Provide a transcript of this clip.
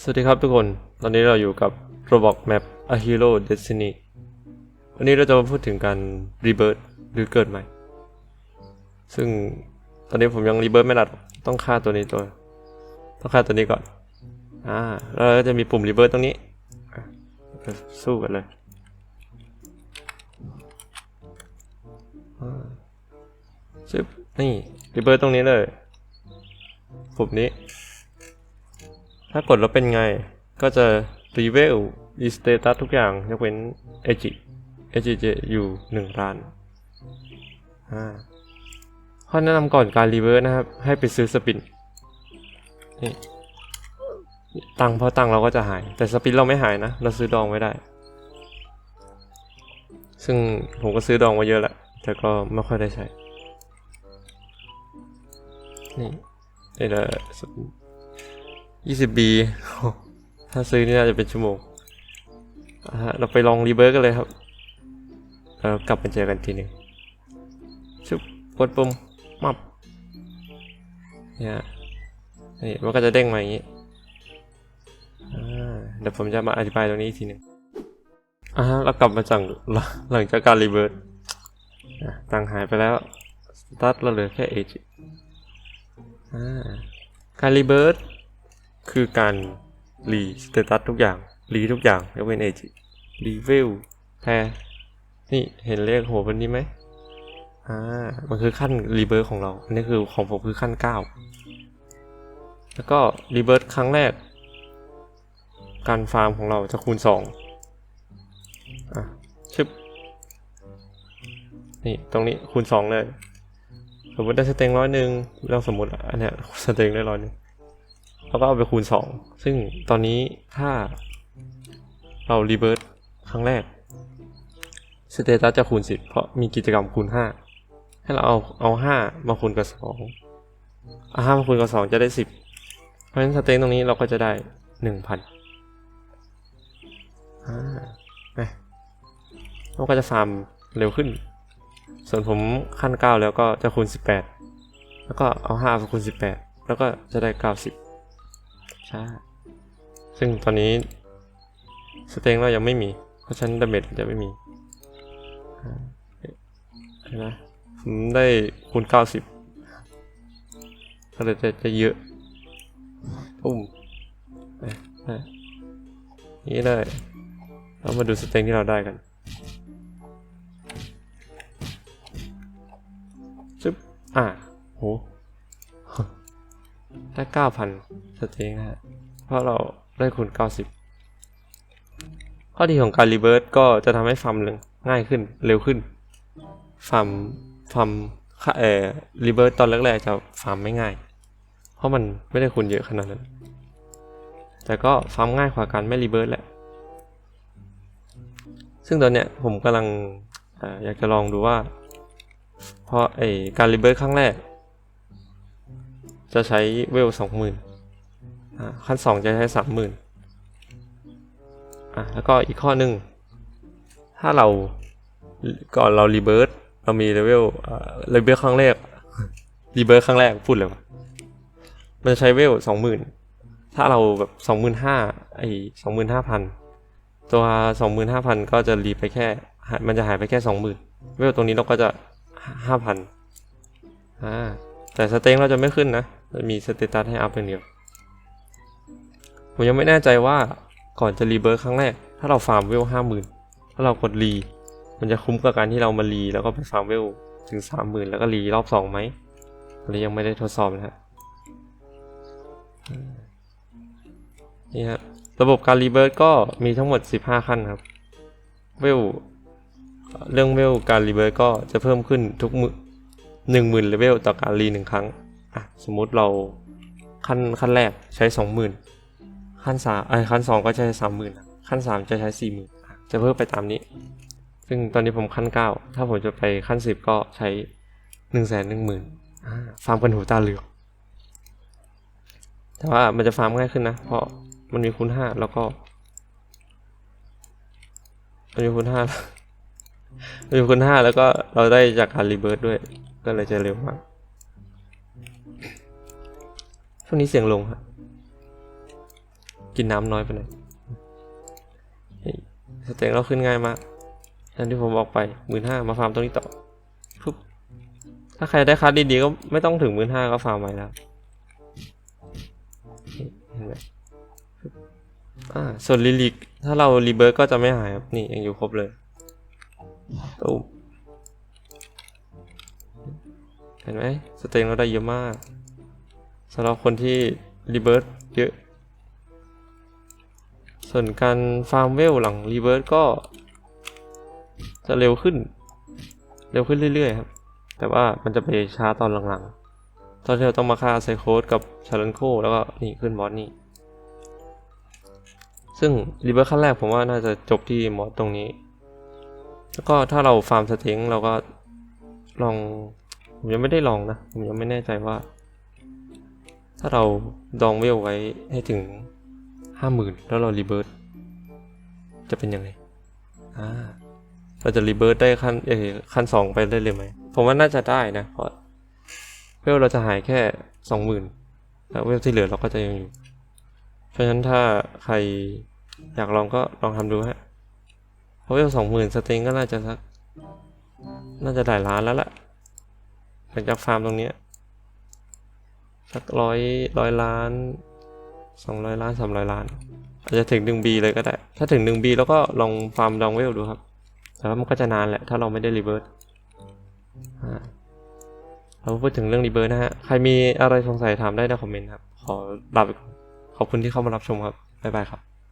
สวัสดีครับทุกคน ตอนนี้เราอยู่กับ Roblox Map A Hero Destiny วันนี้เราจะมาพูดถึงการ Rebirth หรือเกิดใหม่ ซึ่งตอนนี้ผมยัง Rebirth ไม่ได้หรอกต้องฆ่าตัวนี้ตัว ต้องฆ่าตัวนี้ก่อน อ่า แล้วเราก็จะมีปุ่ม Rebirth ตรงนี้ สู้กันเลยอ่าชึบนี่ Rebirth ตรงนี้เลย ปุ่มนี้ ถ้ากดแล้วเป็นไง ก็จะรีเวลรีสเตตัสทุกอย่างยกเว้นเอจิเอจิจะอยู่หนึ่งล้านข้อแนะนำก่อนการรีเวิร์สนะครับ ให้ไปซื้อสปินนี่ตังเพราะตังเราก็จะหาย แต่สปินเราไม่หายนะ เราซื้อดองไว้ได้ ซึ่งผมก็ซื้อดองไว้เยอะแหละแต่ก็ไม่ค่อยได้ใช้นี่นี่แหละสปิน ยี่สิบบีถ้าซื้อนี่น่าจะเป็นชั่วโมงเราไปลองรีเบิร์กันเลยครับแล้วกลับมาเจอกันทีหนึ่งชุบกดปุ่มมับเนี่ยนี่มันก็จะเด้งมาอย่างนี้เดี๋ยวผมจะมาอธิบายตรงนี้อีกทีหนึ่งอ่าฮะเรากลับมาจากหลังจากการรีเบิร์อะตังหายไปแล้วสตาร์ทเราเหลือแค่เอจอ่าการรีเบิร์ต คือการรีสเตตัสทุกอย่างรีทุกอย่างยกเว้นเอจิรีวิวแพรนี่เห็นเลขหัวบนนี้ไหมอ่ามันคือขั้นรีเบิร์ของเรา อันนี้คือของผมคือขั้นเก้าแล้วก็รีเบิร์ครั้งแรก การฟาร์มของเราจะคูณสองอะชึบนี่ ตรงนี้คูณสองเลย สมมติได้สเต็งร้อยหนึ่งเราสมมติอันเนี้ยสเต็งได้ร้อยหนึ่ง แล้วก็เอาไปคูณ 2 ซึ่งตอนนี้ถ้าเรารีเบิร์ครั้งแรกสเตตัสจะคูณ 10 เพราะมีกิจกรรมคูณ 5 ให้เราเอาเอา 5 มาคูณกับ 2 เอา5มาคูณกับ 2 จะได้ 10 เพราะฉะนั้นสเต็งตรงนี้เราก็จะได้ 1,000อ่าไปเราก็จะฟาร์มเร็วขึ้น ส่วนผมขั้น 9 แล้วก็จะคูณ 18 แล้วก็เอา5มาคูณ 18 แล้วก็จะได้ 90 ใช่ซึ่งตอนนี้สเต็งเรายังไม่มี เพราะฉะนั้นดาเมจจะไม่มีอ่าเห็นไหมผมได้คูณ90ก็เลยจะจะเยอะตุ้มไปไปนี่เลยเรามาดูสเต็งที่เราได้กันจึ๊บอะโหได้เก้าพัน สเต็งนะฮะเพราะเราได้คูณเก้าสิบข้อดีของการรีเบิร์ตก็จะทำให้ฟาร์มง่ายขึ้นเร็วขึ้นฟาร์มฟาร์มค่าเอ่อรีเบิร์ตตอนแรกๆจะฟาร์มไม่ง่าย เพราะมันไม่ได้คูณเยอะขนาดนั้น แต่ก็ฟาร์มง่ายกว่าการไม่รีเบิร์ตแหละ ซึ่งตอนเนี้ยผมกำลังอออยากจะลองดูว่า เพราะไอการรีเบิร์ตครั้งแรก จะใช้เวลสองหมื่น ขั้นสองจะใช้สามหมื่นอะแล้วก็อีกข้อหนึ่งถ้าเราก่อนเรารีเบิร์ตเรามีเลเวลเลเวลครั้งแรกรีเบิร์ตครั้งแรกพูดเลยวะมันจะใช้เวลสองหมื่นถ้าเราแบบสองหมื่นห้าไอสองหมื่นห้าพันตัวสองหมื่นห้าพันก็จะรีไปแค่ มันจะหายไปแค่สองหมื่นเวลตรงนี้เราก็จะห้าพันอ่าแต่สเต็งเราจะไม่ขึ้นนะ จะมีสเตตัสให้อัพอย่างเดียว ผมยังไม่แน่ใจว่าก่อนจะรีเบิร์ครั้งแรก ถ้าเราฟาร์มเวลห้าหมื่นถ้าเรากดรี มันจะคุ้มกับการที่เรามารีแล้วก็ไปฟาร์มเวลถึงสามหมื่นแล้วก็รีรอบสองไหมอันนี้ยังไม่ได้ทดสอบนะฮะนี่ครับระบบการรีเบิร์ตก็มีทั้งหมด 15 ขั้นครับ เวล เรื่องเวลการรีเบิร์ตก็จะเพิ่มขึ้นทุกมือหนึ่งหมื่นเลเวลต่อการรีหนึ่งครั้ง อะ สมมุติเราขั้นขั้นแรกใช้สองหมื่น ขั้นสามอ้ยขั้นสองก็ใช้สามหมื่นขั้นสามจะใช้สี่หมื่นจะเพิ่มไปตามนี้ ซึ่งตอนนี้ผมขั้นเก้าถ้าผมจะไปขั้นสิบก็ใช้หนึ่งแสนหนึ่งหมื่นฟาร์มกันหูตาเหลือกแต่ว่ามันจะฟาร์มง่ายขึ้นนะ เพราะมันมีคูณห้าแล้วก็มันมีคูณห้ามันมีคูณห้าแล้วก็เราได้จากการรีเบิร์ดด้วย ก็เลยจะเร็วมากช่วงนี้เสียงลงครับ กินน้ำน้อยไปหน่อยเฮ้ยสเต็งเราขึ้นง่ายมากอย่างที่ผมบอกไปหมื่นห้ามาฟาร์มตรงนี้ต่อปุ๊บถ้าใครได้คัดดีๆก็ไม่ต้องถึงหมื่นห้าก็ฟาร์มใหม่แล้วเห็นไหมอ่าส่วนลิลิกถ้าเรารีเบิร์ตก็จะไม่หายครับนี่ยังอยู่ครบเลยตุ้มเห็นไหมสเต็งเราได้เยอะมากสำหรับคนที่รีเบิร์ตเยอะ ส่วนการฟาร์มเวลหลังรีเวิร์สก็ จะเร็วขึ้น เร็วขึ้นเรื่อยๆครับ แต่ว่ามันจะไปช้าตอนหลังๆ ตอนที่เราต้องมาฆ่าไซโคสกับชารันโคแล้วก็นี่ขึ้นมอสนี่ ซึ่งรีเวิร์สขั้นแรกผมว่าน่าจะจบที่มอสตรงนี้ แล้วก็ถ้าเราฟาร์มสเต็งเราก็ลองผมยังไม่ได้ลองนะ ผมยังไม่แน่ใจว่า ถ้าเราดองเวลไว้ให้ถึง ห้าหมื่นแล้วเรารีเบิร์ตจะเป็นยังไงอ่าเราจะรีเบิร์ตได้ขั้นเออขั้นสองไปได้เลยไหมผมว่าน่าจะได้นะเพราะเวลเราจะหายแค่สองหมื่นแล้วเวลที่เหลือเราก็จะยังอยู่ เพราะฉะนั้นถ้าใครอยากลองก็ลองทำดูฮะเพราะเวลสองหมื่นสเต็งก็น่าจะสักน่าจะได้ล้านแล้วล่ะหลังจากฟาร์มตรงเนี้ยสักร้อยร้อยล้าน สองร้อยล้านสามร้อยล้าน อาจจะถึงหนึ่งบีเลยก็ได้ ถ้าถึงหนึ่งบีแล้วก็ลองฟาร์มดองเวลดูครับ แต่ว่ามันก็จะนานแหละ ถ้าเราไม่ได้รีเบิร์ตเราพูดถึงเรื่องรีเบิร์ตนะฮะ ใครมีอะไรสงสัยถามได้ในคอมเมนต์ครับ ขอลาไปขอบคุณที่เข้ามารับชมครับ บ๊ายบายครับ